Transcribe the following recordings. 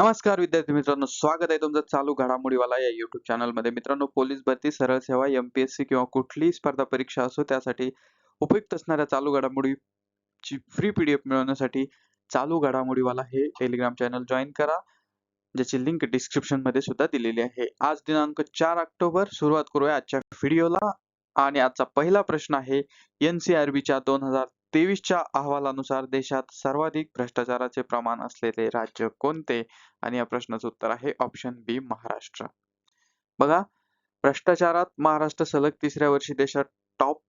नमस्कार विद्यार्थी मित्रांनो स्वागत आहे तुमचं चालू घडामोडीवाला या युट्यूब चॅनलमध्ये मित्रांनो पोलीस भरती सरळ सेवा एमपीएससी किंवा कुठलीही स्पर्धा परीक्षा असो त्यासाठी उपयुक्त असणाऱ्या चालू घडामोडीची फ्री पीडीएफ मिळवण्यासाठी चालू घडामोडीवाला हे टेलिग्राम चॅनल जॉईन करा ज्याची लिंक डिस्क्रिप्शनमध्ये सुद्धा दिलेली आहे. आज दिनांक चार ऑक्टोबर सुरुवात करूया आजच्या व्हिडिओला आणि आजचा पहिला प्रश्न आहे एनसीआरबीच्या दोन हजार तेवीसच्या अहवालानुसार देशात सर्वाधिक भ्रष्टाचाराचे प्रमाण असलेले राज्य कोणते? आणि या प्रश्नाचं उत्तर आहे ऑप्शन बी महाराष्ट्र. बघा भ्रष्टाचारात महाराष्ट्र सलग तिसऱ्या वर्षी देशात टॉप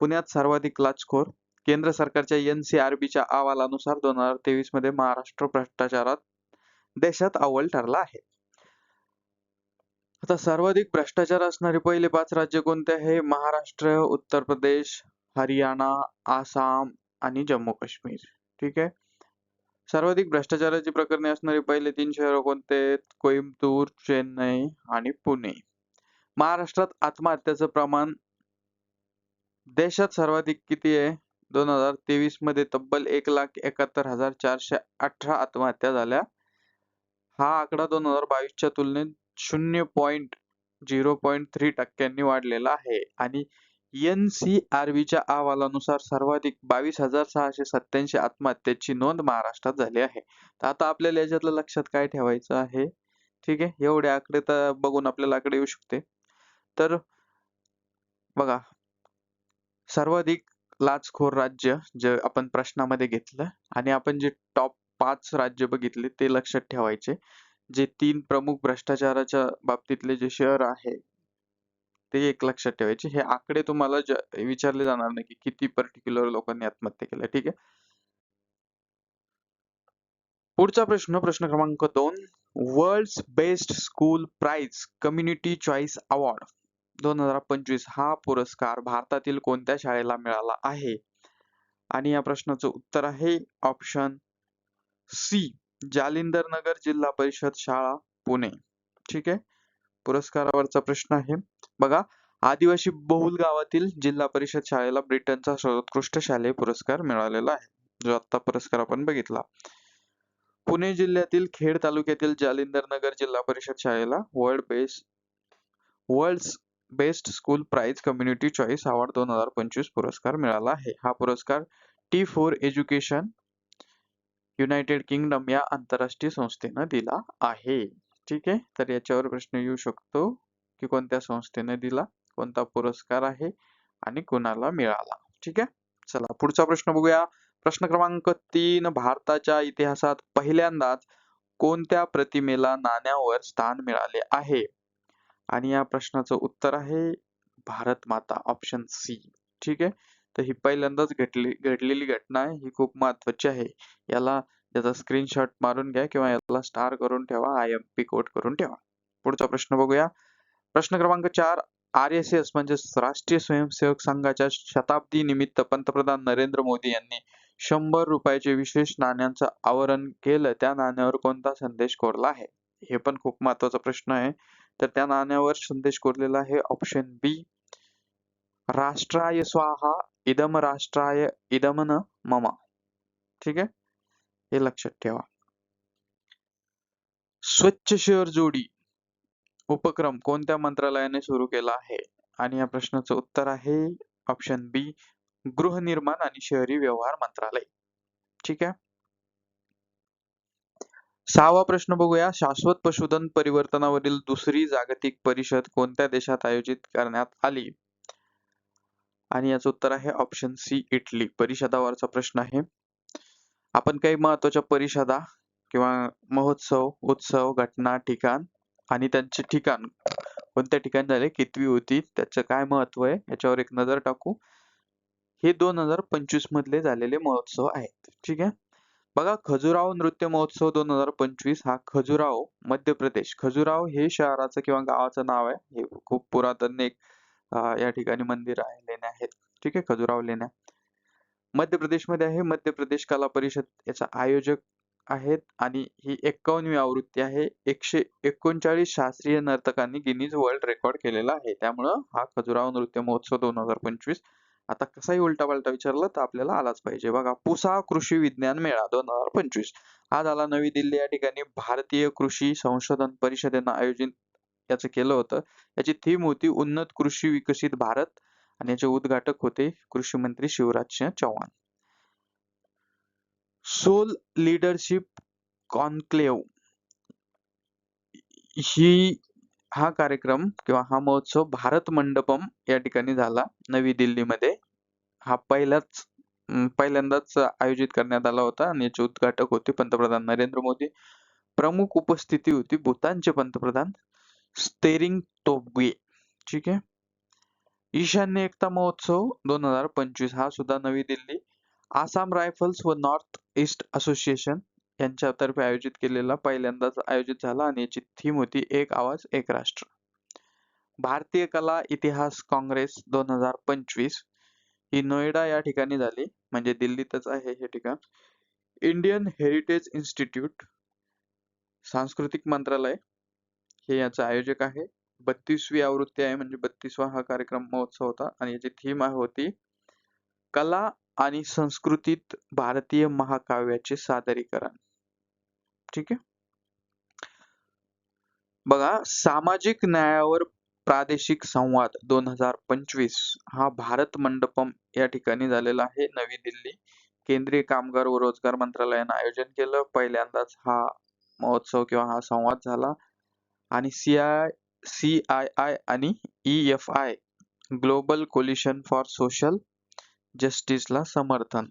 पुण्यात सर्वाधिक लाचखोर. केंद्र सरकारच्या एनसीआरबीच्या अहवालानुसार दोन हजार तेवीसमध्ये महाराष्ट्र भ्रष्टाचारात देशात अव्वल ठरला आहे. आता सर्वाधिक भ्रष्टाचार असणारे पहिले पाच राज्य कोणते आहे? महाराष्ट्र उत्तर प्रदेश हरियाणा आसाम आणि जम्मू काश्मीर. ठीक आहे? सर्वाधिक भ्रष्टाचाराची प्रकरणे असणारी पहिले तीन शहर कोणते आहेत? कोइंबतूर चेन्नई आणि पुणे. महाराष्ट्रात आत्महत्याचं प्रमाण देशात सर्वाधिक किती आहे? दोन हजार तेवीसमध्ये तब्बल एक लाख एकाहत्तर हजार चारशे अठरा आत्महत्या झाल्या. हा आकडा दोन हजार बावीसच्या तुलनेत शून्य पॉईंट झिरो पॉईंट थ्री टक्क्यांनी वाढलेला आहे. आणि एनसीआरबीच्या अहवालानुसार सर्वाधिक बावीस हजार सहाशे सत्याऐंशी आत्महत्याची नोंद महाराष्ट्रात झाली आहे. तर आता आपल्याला याच्यातलं लक्षात काय ठेवायचं आहे? ठीक आहे एवढे आकडे तर बघून आपल्याला आकडे येऊ शकते. तर बघा सर्वाधिक लाचखोर राज्य जे आपण प्रश्नामध्ये घेतलं आणि आपण जे टॉप पाच राज्य बघितले ते लक्षात ठेवायचे. जे तीन प्रमुख भ्रष्टाचाराच्या बाबतीतले जे शहर आहे ते एक लक्षात ठेवायचे. हे आकडे तुम्हाला विचारले जाणार नाही की किती पर्टिक्युलर लोकांनी आत्महत्या केल्या. ठीक आहे? पुढचा प्रश्न प्रश्न क्रमांक दोन. World best school prize community choice award दोन हजार पंचवीस हा पुरस्कार भारतातील कोणत्या शाळेला मिळाला आहे? आणि या प्रश्नाचं उत्तर आहे ऑप्शन सी जालिंदर नगर जिल्हा परिषद शाळा पुणे. ठीक आहे? पुरस्कारावरचा प्रश्न आहे. बघा आदिवासी बहुल गावातील जिल्हा परिषद शाळेला ब्रिटनचा सर्वोत्कृष्ट शालेय पुरस्कार मिळालेला आहे. जो आता पुरस्कार आपण बघितला. पुणे जिल्ह्यातील खेड तालुक्यातील जालिंदर नगर जिल्हा परिषद शाळेला world best world best school prize community choice award दोन हजार पंचवीस पुरस्कार मिळाला आहे. हा पुरस्कार T four education United Kingdom या आंतरराष्ट्रीय संस्थेनं दिला आहे. ठीक आहे. तर याच्यावर प्रश्न येऊ शकतो की कोणत्या संस्थेने दिला कोणता पुरस्कार आहे आणि कुणाला मिळाला. ठीक आहे? चला पुढचा प्रश्न बघूया. प्रश्न क्रमांक तीन भारताच्या इतिहासात पहिल्यांदाच कोणत्या प्रतिमेला नाण्यावर स्थान मिळाले आहे? आणि या प्रश्नाचं उत्तर आहे भारत माता ऑप्शन सी ठीक आहे? तर ही पहिल्यांदाच घडली घडलेली घटना आहे. ही खूप महत्वाची आहे. याला याचा स्क्रीनशॉट मारून घ्या किंवा याला स्टार करून ठेवा आय एम पी कोट करून ठेवा. पुढचा प्रश्न बघूया. प्रश्न क्रमांक चार आर एस एस म्हणजे राष्ट्रीय स्वयंसेवक संघाच्या शताब्दी निमित्त पंतप्रधान नरेंद्र मोदी यांनी शंभर रुपयाचे विशेष नाण्यांचं आवरण केलं. त्या नाण्यावर कोणता संदेश कोरला आहे? हे पण खूप महत्त्वाचा प्रश्न आहे. तर त्या नाण्यावर संदेश कोरलेला आहे ऑप्शन बी राष्ट्राय स्वाहा इदम राष्ट्राय इदमन ममा. ठीक आहे? हे लक्षात ठेवा. स्वच्छ शहर जोडी उपक्रम कोणत्या मंत्रालयाने सुरू केला आहे? आणि या प्रश्नाचं उत्तर आहे ऑप्शन बी गृहनिर्माण आणि शहरी व्यवहार मंत्रालय. ठीक आहे? सहावा प्रश्न बघूया. शाश्वत पशुधन परिवर्तनावरील दुसरी जागतिक परिषद कोणत्या देशात आयोजित करण्यात आली? आणि याचं उत्तर आहे ऑप्शन सी इटली. परिषदावरचा प्रश्न आहे. आपण काही महत्त्वाच्या परिषदा किंवा महोत्सव उत्सव घटना ठिकाण आणि त्यांचे ठिकाण कोणत्या ठिकाणी झाले कितवी होती त्याचं काय महत्त्व आहे याच्यावर एक नजर टाकू. हे दोन हजार पंचवीस मधले झालेले महोत्सव आहेत. ठीक आहे? बघा खजुराहो नृत्य महोत्सव दोन हजार पंचवीस हा खजुराहो मध्य प्रदेश. खजुराहो हे शहराचं किंवा गावाचं नाव आहे. हे खूप पुरातन एक या ठिकाणी मंदिर आहे लेण्या आहेत. ठीक आहे? खजुराहो लेण्या. मध्य प्रदेशमध्ये आहे. मध्य प्रदेश कला परिषद याचा आयोजक आहेत आणि ही एक्कावनवी आवृत्ती आहे. एकशे एकोणचाळीस शास्त्रीय नर्तकांनी गिनीज वर्ल्ड रेकॉर्ड केलेला आहे. त्यामुळं हा खजुराव नृत्य महोत्सव दोन हजार पंचवीस. आता कसाही उलटा पालटा विचारलं तर आपल्याला आलाच पाहिजे. बघा पुसा कृषी विज्ञान मेळा दोन हजार पंचवीस. आज आला नवी दिल्ली या ठिकाणी भारतीय कृषी संशोधन परिषदेनं आयोजित याचं केलं होतं. याची थीम होती उन्नत कृषी विकसित भारत. आणि याचे उद्घाटक होते कृषी मंत्री Shivraj Singh Chouhan. SOUL leadership conclave ही हा कार्यक्रम किंवा हा महोत्सव भारत मंडपम या ठिकाणी झाला. नवी दिल्लीमध्ये हा पहिलाच पहिल्यांदाच आयोजित करण्यात आला होता आणि याचे उद्घाटक होते पंतप्रधान नरेंद्र मोदी. प्रमुख उपस्थिती होती भूतानचे पंतप्रधान स्टेरिंग तोब्गे. ठीक आहे? ईशान्य एकता महोत्सव दोन हजार पंचवीस हा सुद्धा नवी दिल्ली. आसाम रायफल्स व नॉर्थ ईस्ट असोसिएशन यांच्यातर्फे आयोजित केलेला पहिल्यांदाच आयोजित झाला आणि याची थीम होती एक आवाज एक राष्ट्र. भारतीय कला इतिहास काँग्रेस दोन हजार पंचवीस ही नोएडा या ठिकाणी झाली म्हणजे दिल्लीतच आहे हे ठिकाण. इंडियन हेरिटेज इन्स्टिट्यूट सांस्कृतिक मंत्रालय हे याचं आयोजक आहे. बत्तीसवी आवृत्ती आहे म्हणजे बत्तीसवा हा कार्यक्रम महोत्सव होता आणि याची थीम होती कला आणि संस्कृतीत भारतीय महाकाव्याचे सादरीकरण. ठीक आहे? बघा सामाजिक न्यायावर प्रादेशिक संवाद दोन हजार पंचवीस हा भारत मंडपम या ठिकाणी झालेला आहे. नवी दिल्ली केंद्रीय कामगार व रोजगार मंत्रालयानं आयोजन केलं. पहिल्यांदाच हा महोत्सव किंवा हा संवाद झाला. आणि C I C I I आणि E F I global coalition for social जस्टिसला समर्थन.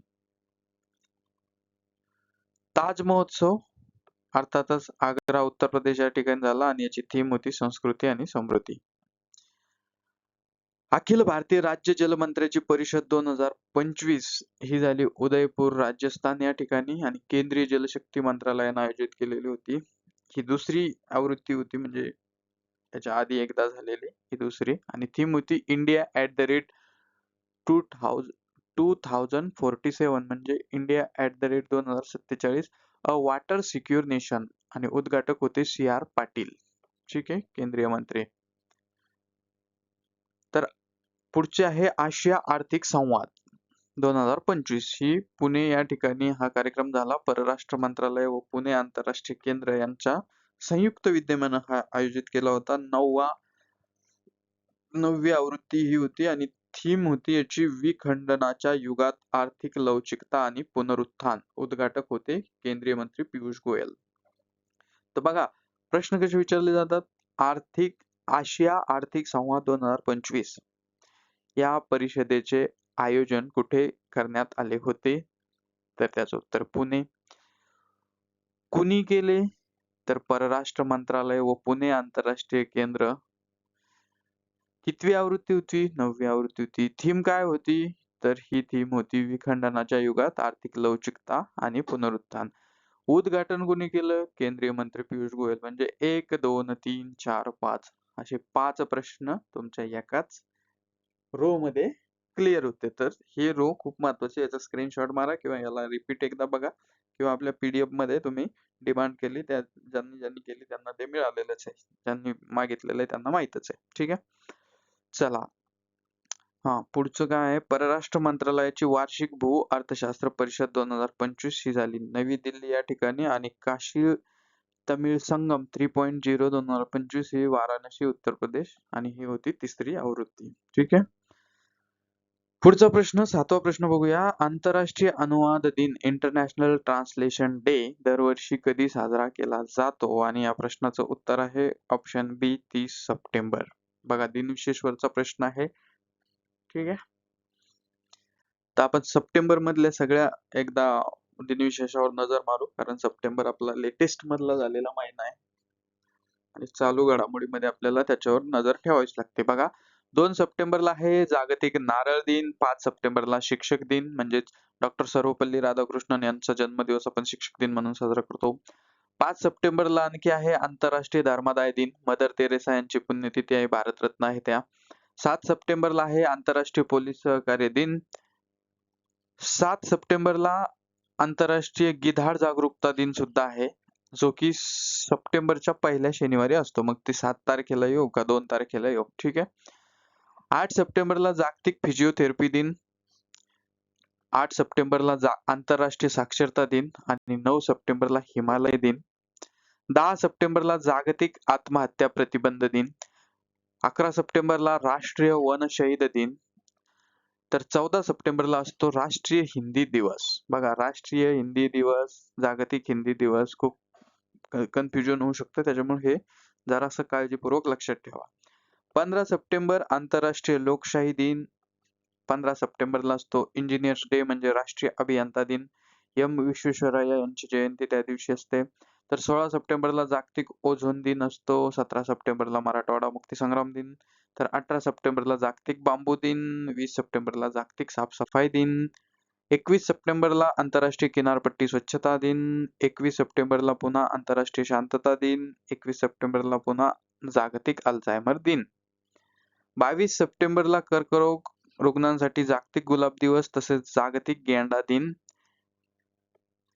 ताज महोत्सव अर्थातच आग्रा उत्तर प्रदेश या ठिकाणी झाला आणि याची थीम होती संस्कृती आणि समृद्धी. अखिल भारतीय राज्य जलमंत्र्याची परिषद दोन हजार पंचवीस ही झाली. उदयपूर राजस्थान या ठिकाणी आणि केंद्रीय जलशक्ती मंत्रालयानं आयोजित केलेली होती. ही दुसरी आवृत्ती होती म्हणजे त्याच्या आधी एकदा झालेली ही दुसरी. आणि थीम होती India at the rate two thousand two thousand forty seven म्हणजे इंडिया ऍट द रेट दोन हजार सत्तेचाळीस. अ वॉटर सिक्युअर नेशन आणि उद्घाटक होते सी आर पाटील. ठीक आहे केंद्रीय मंत्री. तर पुढचे आहे आशिया आर्थिक संवाद. दोन हजार पंचवीस. ही पुणे या ठिकाणी हा कार्यक्रम झाला. परराष्ट्र मंत्रालय व पुणे आंतरराष्ट्रीय केंद्र यांच्या संयुक्त विद्यमानं हा आयोजित केला होता. नववा नववी आवृत्ती ही होती आणि थीम होती याची विखंडनाच्या युगात आर्थिक लवचिकता आणि पुनरुत्थान उद्घाटक होते केंद्रीय मंत्री पियुष गोयल. तर बघा प्रश्न कसे विचारले जातात? आर्थिक आशिया आर्थिक संवाद दोन हजार पंचवीस. या परिषदेचे आयोजन कुठे करण्यात आले होते? तर त्याचं उत्तर पुणे. कुणी केले? तर परराष्ट्र मंत्रालय व पुणे आंतरराष्ट्रीय केंद्र. कितवी आवृत्ती होती? नववी आवृत्ती होती. थीम काय होती? तर ही थीम होती विखंडनाच्या युगात आर्थिक लवचिकता आणि पुनरुत्थान. उद्घाटन कोणी केलं? केंद्रीय मंत्री पियुष गोयल. म्हणजे एक दोन तीन चार पाच असे पाच प्रश्न तुमच्या एकाच रो मध्ये क्लिअर होते. तर हे रो खूप महत्त्वाचे याचा स्क्रीनशॉट मारा किंवा याला रिपीट एकदा बघा किंवा आपल्या पीडीएफमध्ये तुम्ही डिमांड केली त्या ज्यांनी ज्यांनी केली त्यांना ते मिळालेलंच आहे. ज्यांनी मागितलेलं आहे त्यांना माहितच आहे. ठीक आहे? चला. हा पुढचं काय आहे? परराष्ट्र मंत्रालयाची वार्षिक भू अर्थशास्त्र परिषद दोन हजार पंचवीस ही झाली. नवी दिल्ली या ठिकाणी आणि Kashi Tamil Sangam three point zero दोन हजार पंचवीस ही वाराणसी उत्तर प्रदेश आणि ही होती तिसरी आवृत्ती. ठीक आहे? पुढचा प्रश्न सातवा प्रश्न बघूया. आंतरराष्ट्रीय अनुवाद दिन इंटरनॅशनल ट्रान्सलेशन डे दरवर्षी कधी साजरा केला जातो? आणि या प्रश्नाचं उत्तर आहे ऑप्शन बी तीस सप्टेंबर. बघा दिनविशेषवरचा प्रश्न आहे. ठीक आहे. तर आपण सप्टेंबर मधल्या सगळ्या एकदा दिनविशेषावर नजर मारू कारण सप्टेंबर आपला लेटेस्ट मधला झालेला महिना आहे. आणि चालू घडामोडीमध्ये आपल्याला त्याच्यावर नजर ठेवावीच लागते. बघा दोन सप्टेंबरला आहे जागतिक नारळ दिन पाच सप्टेंबरला शिक्षक दिन म्हणजेच डॉक्टर सर्वपल्ली राधाकृष्णन यांचा जन्मदिवस आपण शिक्षक दिन म्हणून साजरा करतो. पाच सप्टेंबरला आणखी आहे आंतरराष्ट्रीय धर्मादाय दिन मदर तेरेसा यांची पुण्यतिथी आहे भारतरत्न आहे त्या. सात सप्टेंबरला आहे आंतरराष्ट्रीय पोलीस सहकार्य दिन. सात सप्टेंबरला आंतरराष्ट्रीय गिधाड जागरूकता दिन सुद्धा आहे जो की सप्टेंबरच्या पहिल्या शनिवारी असतो. मग ते सात तारखेला येऊ का दोन तारखेला येऊ? ठीक आहे? आठ सप्टेंबरला जागतिक फिजिओथेरपी दिन. आठ सप्टेंबरला जा आंतरराष्ट्रीय साक्षरता दिन आणि नऊ सप्टेंबरला हिमालय दिन. दहा सप्टेंबरला जागतिक आत्महत्या प्रतिबंध दिन. अकरा सप्टेंबरला राष्ट्रीय वन शहीद दिन. तर चौदा सप्टेंबरला असतो राष्ट्रीय हिंदी दिवस. बघा राष्ट्रीय हिंदी दिवस जागतिक हिंदी दिवस खूप कन्फ्युजन होऊ शकतं. त्याच्यामुळे हे जरासं काळजीपूर्वक लक्षात ठेवा. पंधरा सप्टेंबर आंतरराष्ट्रीय लोकशाही दिन. पंधरा सप्टेंबरला असतो. इंजिनियर्स डे म्हणजे राष्ट्रीय अभियंता दिन. एम. विश्वेश्वरय्या यांची जयंती त्या दिवशी असते. तर सोळा सप्टेंबरला जागतिक ओझोन दिन असतो. सतरा सप्टेंबरला मराठवाडा मुक्ती संग्राम दिन. तर अठरा सप्टेंबरला जागतिक बांबू दिन. वीस सप्टेंबरला जागतिक साफसफाई दिन. एकवीस सप्टेंबरला आंतरराष्ट्रीय किनारपट्टी स्वच्छता दिन. एकवीस सप्टेंबरला पुन्हा आंतरराष्ट्रीय शांतता दिन. एकवीस सप्टेंबरला पुन्हा जागतिक अल्झायमर दिन. बावीस सप्टेंबरला कर्करोग रुग्णांसाठी जागतिक गुलाब दिवस तसेच जागतिक गेंडा दिन.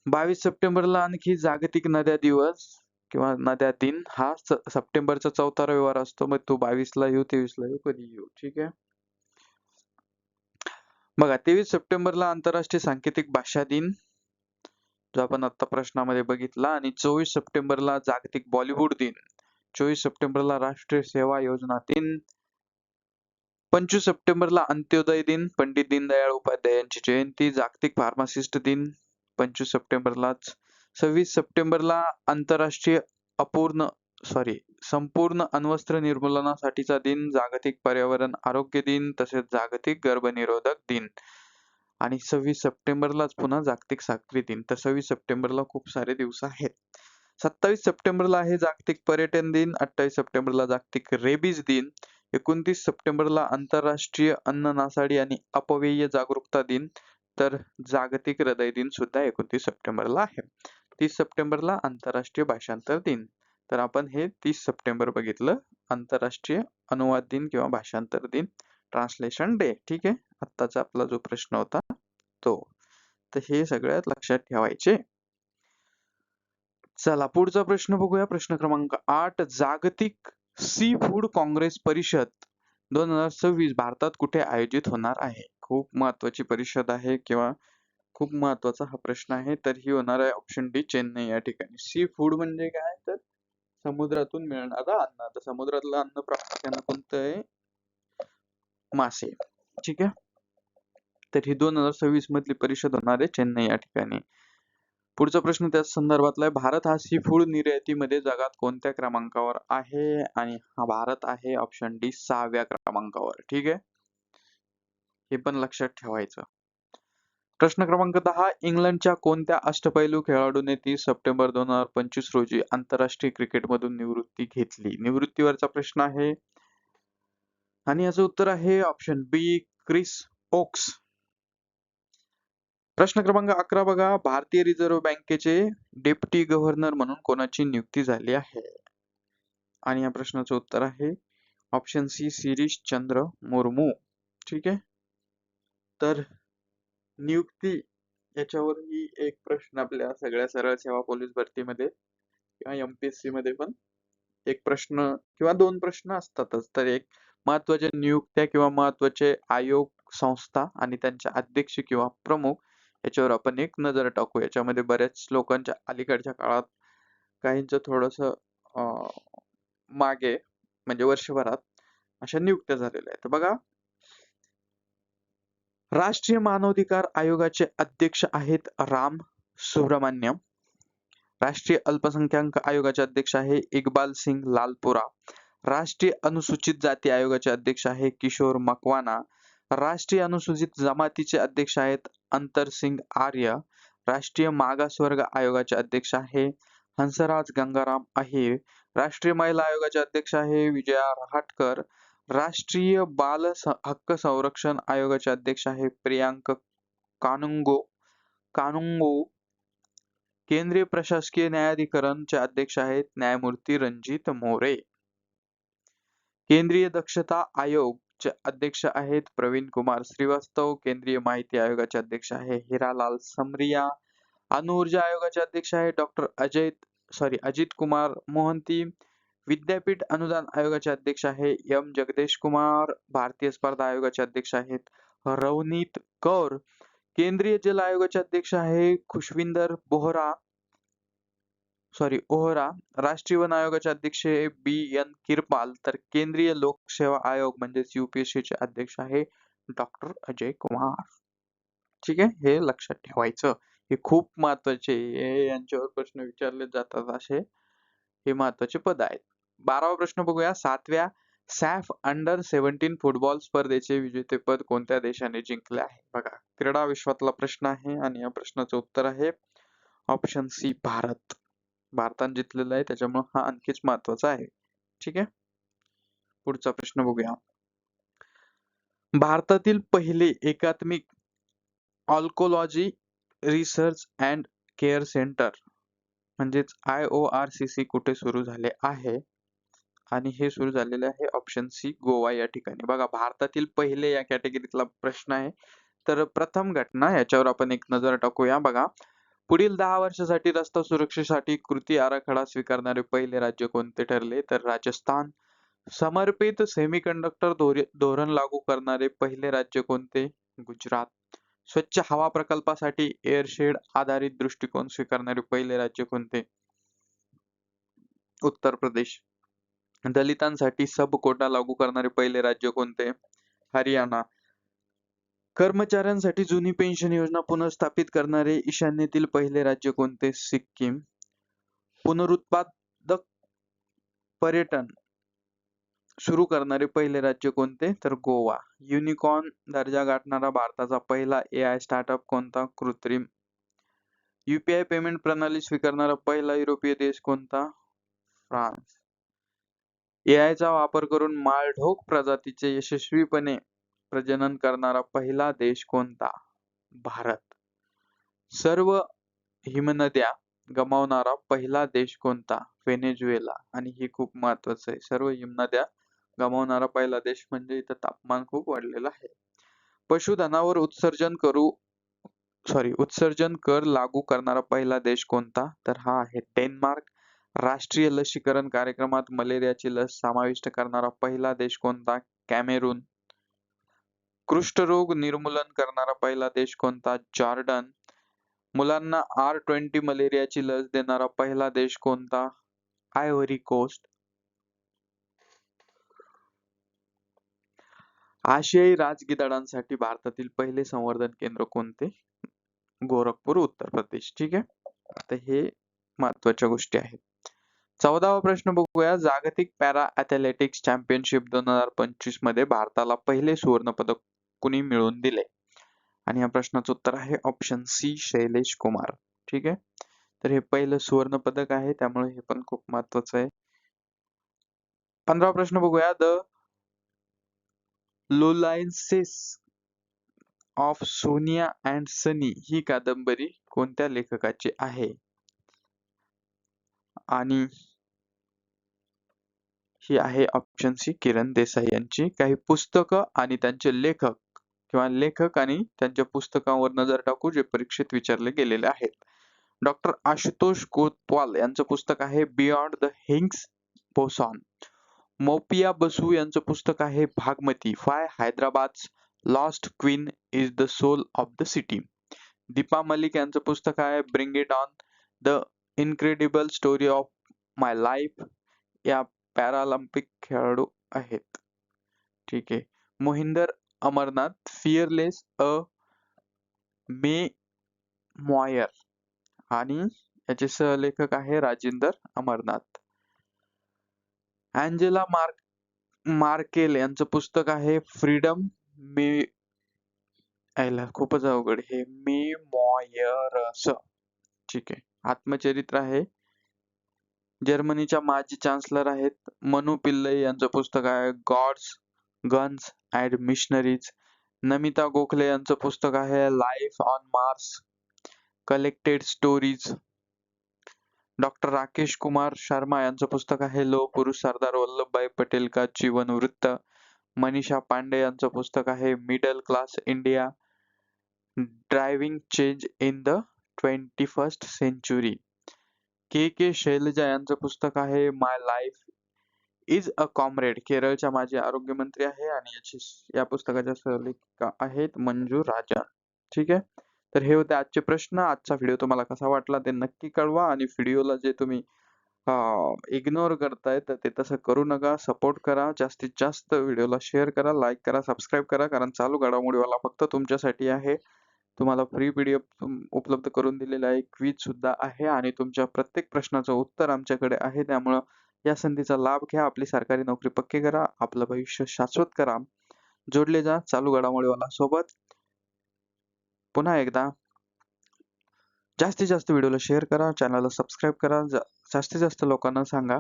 बावीस सप्टेंबरला आणखी जागतिक नद्या दिवस किंवा नद्या दिन हा स- सप्टेंबरचा चौथा रविवार असतो. मग बावीस बावीसला येऊ तेवीसला येऊ कधी येऊ? ठीक आहे? बघा तेवीस सप्टेंबरला आंतरराष्ट्रीय सांकेतिक भाषा दिन. जो आपण आता प्रश्नामध्ये बघितला. आणि चोवीस सप्टेंबरला जागतिक बॉलिवूड दिन. चोवीस सप्टेंबरला राष्ट्रीय सेवा योजना दिन. पंचवीस सप्टेंबरला अंत्योदय दिन पंडित दीनदयाळ उपाध्याय यांची जयंती जागतिक फार्मासिस्ट दिन पंचवीस सप्टेंबरलाच. सव्वीस सप्टेंबरला आंतरराष्ट्रीय अपूर्ण सॉरी संपूर्ण अण्वस्त्र निर्मूलनासाठीचा दिन जागतिक पर्यावरण आरोग्य दिन तसेच जागतिक गर्भनिरोधक दिन. आणि सव्वीस सप्टेंबरलाच पुन्हा जागतिक साखळी दिन. तर सव्वीस सप्टेंबरला खूप सारे दिवस आहेत. सत्तावीस सप्टेंबरला आहे जागतिक पर्यटन दिन अठ्ठावीस सप्टेंबरला जागतिक रेबीज दिन. एकोणतीस सप्टेंबरला आंतरराष्ट्रीय अन्न नासाडी आणि अपव्यय जागरूकता दिन तर जागतिक हृदय दिन सुद्धा एकोणतीस सप्टेंबरला आहे. तीस सप्टेंबरला आंतरराष्ट्रीय भाषांतर दिन. तर आपण हे तीस सप्टेंबर बघितलं. आंतरराष्ट्रीय अनुवाद दिन किंवा भाषांतर दिन. ट्रान्सलेशन डे ठीक आहे? आत्ताचा आपला जो प्रश्न होता तो. तर हे सगळ्यात लक्षात ठेवायचे. चला पुढचा प्रश्न बघूया. प्रश्न क्रमांक आठ. जागतिक सी फूड काँग्रेस परिषद दोन हजार सव्वीस भारतात कुठे आयोजित होणार आहे? खूप महत्वाची परिषद आहे किंवा खूप महत्त्वाचा हा प्रश्न आहे तर ही होणार आहे ऑप्शन डी चेन्नई या ठिकाणी. सी फूड म्हणजे काय? तर समुद्रातून मिळणारा अन्न. आता समुद्रातलं अन्न प्रामुख्यानं कोणतं आहे? मासे. ठीक आहे? तर ही दोन हजार सव्वीस मधली परिषद होणार आहे चेन्नई या ठिकाणी. पुढचा प्रश्न त्याच संदर्भातला आहे भारत हा सी फूड निर्यातीमध्ये जगात कोणत्या क्रमांकावर आहे? आणि हा भारत आहे ऑप्शन डी सहाव्या क्रमांकावर ठीक आहे? हे पण लक्षात ठेवायचं. प्रश्न क्रमांक दहा इंग्लंडच्या कोणत्या अष्टपैलू खेळाडूने तीस सप्टेंबर दोन हजार पंचवीस रोजी आंतरराष्ट्रीय क्रिकेटमधून निवृत्ती घेतली? निवृत्तीवरचा प्रश्न आहे. आणि याचं उत्तर आहे ऑप्शन बी क्रिस ओक्स. प्रश्न क्रमांक अकरा बघा. भारतीय रिझर्व्ह बँकेचे डेप्टी गव्हर्नर म्हणून कोणाची नियुक्ती झाली आहे? आणि या प्रश्नाचं उत्तर आहे. Option C Shirish Chandra Murmu. ठीक आहे? तर नियुक्ती याच्यावरही एक प्रश्न आपल्या सगळ्या सरळ सेवा पोलीस भरतीमध्ये किंवा एमपीएससी मध्ये पण एक प्रश्न किंवा दोन प्रश्न असतातच. तर एक महत्त्वाच्या नियुक्त्या किंवा महत्त्वाचे आयोग संस्था आणि त्यांच्या अध्यक्ष किंवा प्रमुख याच्यावर आपण एक नजर टाकू. याच्यामध्ये बऱ्याच लोकांच्या अलीकडच्या काळात काहींचं थोडस मागे म्हणजे वर्षभरात अशा नियुक्त्या झालेल्या आहेत. बघा राष्ट्रीय मानवाधिकार आयोगाचे अध्यक्ष आहेत राम सुब्रमण्यम. राष्ट्रीय अल्पसंख्याक आयोगाचे अध्यक्ष आहे इक्बाल सिंग लालपुरा. राष्ट्रीय अनुसूचित जाती आयोगाचे अध्यक्ष आहे किशोर मकवाना. राष्ट्रीय अनुसूचित जमातीचे अध्यक्ष आहेत अंतर सिंग आर्य राष्ट्रीय मागासवर्ग आयोगाचे अध्यक्ष आहे हंसराज गंगाराम अहिर राष्ट्रीय महिला आयोगाचे अध्यक्ष आहे विजया रहाटकर राष्ट्रीय बाल हक्क संरक्षण आयोगाचे अध्यक्ष आहे प्रियांक कानुंगो कानुंगो केंद्रीय प्रशासकीय न्यायाधिकरणचे अध्यक्ष आहेत न्यायमूर्ती रणजित मोरे. केंद्रीय दक्षता आयोग चे अध्यक्ष आहेत. प्रवीण कुमार श्रीवास्तव केंद्रीय माहिती आयोगाचे अध्यक्ष आहे. हिरालाल समरिया अणुऊर्जा आयोगाचे अध्यक्ष आहे. डॉक्टर अजय सॉरी अजित कुमार मोहंती विद्यापीठ अनुदान आयोगाचे अध्यक्ष आहे. एम जगदेश कुमार भारतीय स्पर्धा आयोगाचे अध्यक्ष आहेत. रवनीत कौर केंद्रीय जल आयोगाचे अध्यक्ष आहे. खुशविंदर बोहरा सॉरी ओहरा राष्ट्रीय वन आयोगाचे अध्यक्ष हे बी. एन. किरपाल तर केंद्रीय लोकसेवा आयोग म्हणजेच UPSC चे अध्यक्ष आहे डॉक्टर अजय कुमार. ठीक आहे? हे लक्षात ठेवायचं. हे खूप महत्त्वाचे हे यांच्यावर प्रश्न विचारले जातात असे. हे महत्त्वाचे पद आहेत. बारावा प्रश्न बघूया. सातव्या सॅफ अंडर सेव्हन्टीन फुटबॉल स्पर्धेचे विजेतेपद कोणत्या देशाने जिंकले आहे? बघा क्रीडा विश्वातला प्रश्न आहे आणि या प्रश्नाचं उत्तर आहे ऑप्शन सी भारत. भारताने जिंकलेला आहे त्याच्यामुळे हा आणखीच महत्त्वाचा आहे. ठीक आहे? पुढचा प्रश्न बघूया. भारतातील पहिले एकात्मिक oncology research and care centre म्हणजेच I O R C C कुठे सुरू झाले आहे? आणि हे सुरू झालेले आहे ऑप्शन सी गोवा या ठिकाणी. बघा भारतातील पहिले या कॅटेगरीतला प्रश्न आहे. तर प्रथम घटना याच्यावर आपण एक नजर टाकूया. बघा पुढील दहा वर्षासाठी रस्ता सुरक्षेसाठी कृती आराखडा स्वीकारणारे पहिले राज्य कोणते ठरले? तर राजस्थान. समर्पित सेमीकंडक्टर धोरण लागू करणारे पहिले राज्य कोणते? गुजरात. स्वच्छ हवा प्रकल्पासाठी एअरशेड आधारित दृष्टिकोन स्वीकारणारे पहिले राज्य कोणते? उत्तर प्रदेश. दलितांसाठी सब कोटा लागू करणारे पहिले राज्य कोणते? हरियाणा. कर्मचाऱ्यांसाठी जुनी पेन्शन योजना पुनर्स्थापित करणारे ईशान्येतील पहिले राज्य कोणते? सिक्कीम. पुनरुत्पादक पर्यटन सुरू करणारे पहिले राज्य कोणते? तर गोवा. युनिकॉर्न दर्जा गाठणारा भारताचा पहिला ए आय स्टार्टअप कोणता? कृत्रिम. युपीआय पेमेंट प्रणाली स्वीकारणारा पहिला युरोपीय देश कोणता? फ्रान्स. AI चा वापर करून माळढोक प्रजातीचे यशस्वीपणे प्रजनन करणारा पहिला देश कोणता? भारत. सर्व हिमनद्या गमावणारा पहिला देश कोणता? व्हेनेझुएला. आणि हे खूप महत्वाचं आहे. सर्व हिमनद्या गमावणारा पहिला देश म्हणजे इथं तापमान खूप वाढलेलं आहे. पशुधनावर उत्सर्जन करू सॉरी उत्सर्जन कर लागू करणारा पहिला देश कोणता? तर हा आहे डेन्मार्क. राष्ट्रीय लसीकरण कार्यक्रमात मलेरियाची लस समाविष्ट करणारा पहिला देश कोणता? कॅमेरून. कुष्ठरोग निर्मूलन करणारा पहिला देश कोणता? जॉर्डन. मुलांना आर ट्वेंटी मलेरियाची लस देणारा पहिला देश कोणता? Ivory Coast. आशियाई राजगिधाडांसाठी भारतातील पहिले संवर्धन केंद्र कोणते? गोरखपूर उत्तर प्रदेश. ठीक आहे? तर हे महत्त्वाच्या गोष्टी आहेत. चौदावा प्रश्न बघूया. जागतिक पॅरा अथलेटिक्स चॅम्पियनशिप दोन हजार पंचवीसमध्ये भारताला पहिले सुवर्ण पदक कुणी मिळवून दिले? आणि या प्रश्नाचं उत्तर आहे ऑप्शन सी शैलेश कुमार. ठीक आहे? तर हे पहिलं सुवर्ण पदक आहे त्यामुळे हे पण खूप महत्वाचं आहे. पंधरा प्रश्न बघूया. The loneliness of Sonia and Sunny ही कादंबरी कोणत्या लेखकाची आहे? आणि ही आहे ऑप्शन सी किरण देसाई यांची. काही पुस्तकं आणि त्यांचे लेखक किंवा लेखक आणि त्यांच्या पुस्तकांवर नजर टाकू जे परीक्षेत विचारले गेलेले आहेत. डॉक्टर आशुतोष कोतवाल यांचं पुस्तक आहे बियॉन्ड द हिंग्स बोसॉन मोपिया बसू यांचं पुस्तक आहे Bhagmati. Five Hyderabad lost queen is the soul of the city Deepa Malik यांचं पुस्तक आहे bring it on the incredible story of my life या पॅरालिम्पिक खेळाडू आहेत. ठीक आहे. Mohinder Amarnath fearless a memoir आणि याचे सहलेखक आहे Rajender Amarnath. Angela Mark Merkel यांचं पुस्तक आहे फ्रीडम मे यायला खूपच अवघड. हे मे मॉयरस ठीक आहे. आत्मचरित्र आहे. जर्मनीच्या माजी चान्सलर आहेत. मनु पिल्लई यांचं पुस्तक आहे gods guns and missionaries Namita Gokhale यांचं पुस्तक आहे life on Mars collected stories doctor Rakesh Kumar Sharma यांचं पुस्तक आहे लो पुरुष सरदार वल्लभभाई पटेल का जीवन वृत्त. मनीषा पांडे यांचं पुस्तक आहे middle class India driving change in the twenty first century K K Shailaja यांचं पुस्तक आहे my life is a comrade केरळच्या माजी आरोग्यमंत्री आहे आणि याची या पुस्तकाच्या सहलेखिका आहेत मंजू राजा ठीक आहे? तर हे होते आजचे प्रश्न. आजचा व्हिडिओ तुम्हाला कसा वाटला ते नक्की कळवा आणि व्हिडिओला जे तुम्ही इग्नोर करताय तर ते तसं करू नका सपोर्ट करा जास्तीत जास्त व्हिडिओला शेअर करा लाईक करा सबस्क्राईब करा कारण चालू घडामोडीवाला फक्त तुमच्यासाठी आहे. तुम्हाला फ्री पी डी एफ उपलब्ध करून दिलेला आहे क्विज सुद्धा आहे आणि तुमच्या प्रत्येक प्रश्नाचं उत्तर आमच्याकडे आहे. त्यामुळं या संधीचा लाभ घ्या आपली सरकारी नोकरी पक्की करा आपलं भविष्य शाश्वत करा. जोडले जा चालू घडामोडीवाला सोबत पुन्हा एकदा. जास्तीत जास्त व्हिडिओला शेअर करा चॅनलला सबस्क्राईब करा जा, जास्तीत जास्त लोकांना सांगा.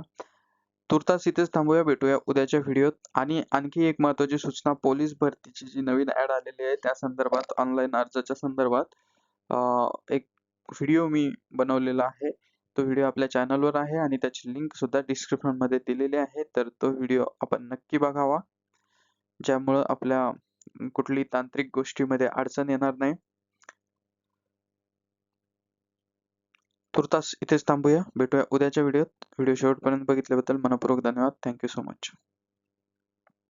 तुर्तास इथेच थांबूया भेटूया उद्याच्या व्हिडिओत. आणि आणखी एक महत्वाची सूचना पोलीस भरतीची जी नवीन ऍड आलेली आहे त्या संदर्भात ऑनलाईन अर्जाच्या संदर्भात एक व्हिडिओ मी बनवलेला आहे. तो व्हिडिओ आपल्या चॅनलवर आहे आणि त्याची लिंक सुद्धा डिस्क्रिप्शनमध्ये दिलेली आहे. तर तो व्हिडिओ आपण नक्की बघावा. ज्यामुळं आपल्या कुठली तांत्रिक गोष्टीमध्ये अडचण येणार नाही. तुर्तास इथेच थांबूया. भेटूया उद्याच्या व्हिडिओत व्हिडिओ शेवटपर्यंत बघितल्याबद्दल मनपूर्वक धन्यवाद. Thank you so much